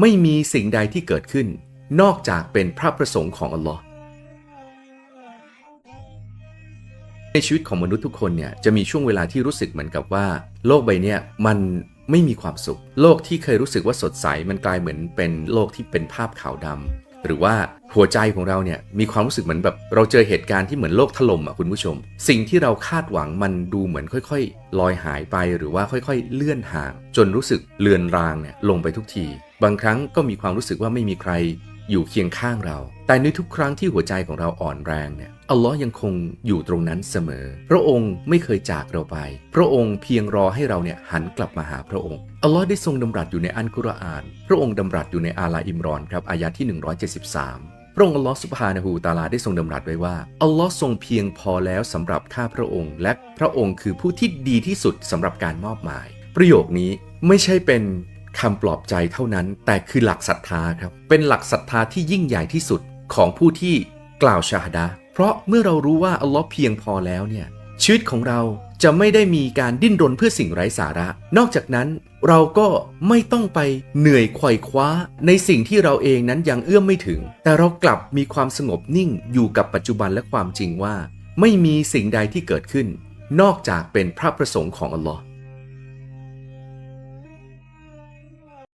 ไม่มีสิ่งใดที่เกิดขึ้น นอกจากเป็นพระประสงค์ของอัลลอฮ์ในชีวิตของมนุษย์ทุกคนเนี่ยจะมีช่วงเวลาที่รู้สึกเหมือนกับว่า โลกใบนี้มันไม่มีความสุข โลกที่เคยรู้สึกว่าสดใสมันกลายเหมือนเป็นโลกที่เป็นภาพขาวดำหรือว่าหัวใจของเราเนี่ยมีความรู้สึกเหมือนแบบ เราเจอเหตุการณ์ที่เหมือนโลกถล่มอะคุณผู้ชม สิ่งที่เราคาดหวังมันดูเหมือนค่อย ๆ ลอยหายไปหรือว่าค่อย ๆ เลื่อนห่าง จนรู้สึกเลือนรางเนี่ยลงไปทุกที บางครั้งก็มีความรู้สึกว่าไม่มีใครอยู่เคียงข้างเรา แต่ในทุกครั้งที่หัวใจของเราอ่อนแรงเนี่ย อัลลอฮ์ยังคงอยู่ตรงนั้นเสมอ พระองค์ไม่เคยจากเราไป พระองค์เพียงรอให้เราเนี่ยหันกลับมาหาพระองค์ อัลลอฮ์ได้ทรงดำรัสอยู่ในอันกุรอาน พระองค์ดำรัสอยู่ในอาลาอิมรอนครับอายะที่ 173พระองค์อัลลอฮ์สุบฮานะฮูตาลาได้ทรงดำรัสไว้ว่า อัลลอฮ์ทรงเพียงพอแล้วสำหรับข้าพระองค์ และพระองค์คือผู้ที่ดีที่สุดสำหรับการมอบหมาย ประโยคนี้ไม่ใช่เป็น คำปลอบใจเท่านั้น แต่คือหลักศรัทธาครับ เป็นหลักศรัทธาที่ยิ่งใหญ่ที่สุดของผู้ที่กล่าวชาฮดะเพราะเมื่อเรารู้ว่าอัลลอฮ์เพียงพอแล้วเนี่ยชีวิตของเราจะไม่ได้มีการดิ้นรนเพื่อสิ่งไร้สาระ นอกจากนั้นเราก็ไม่ต้องไปเหนื่อยไขว่คว้า ในสิ่งที่เราเองนั้นยังเอื้อมไม่ถึง แต่เรากลับมีความสงบนิ่งอยู่กับปัจจุบันและความจริงว่า ไม่มีสิ่งใดที่เกิดขึ้น นอกจากเป็นพระประสงค์ของอัลลอฮ์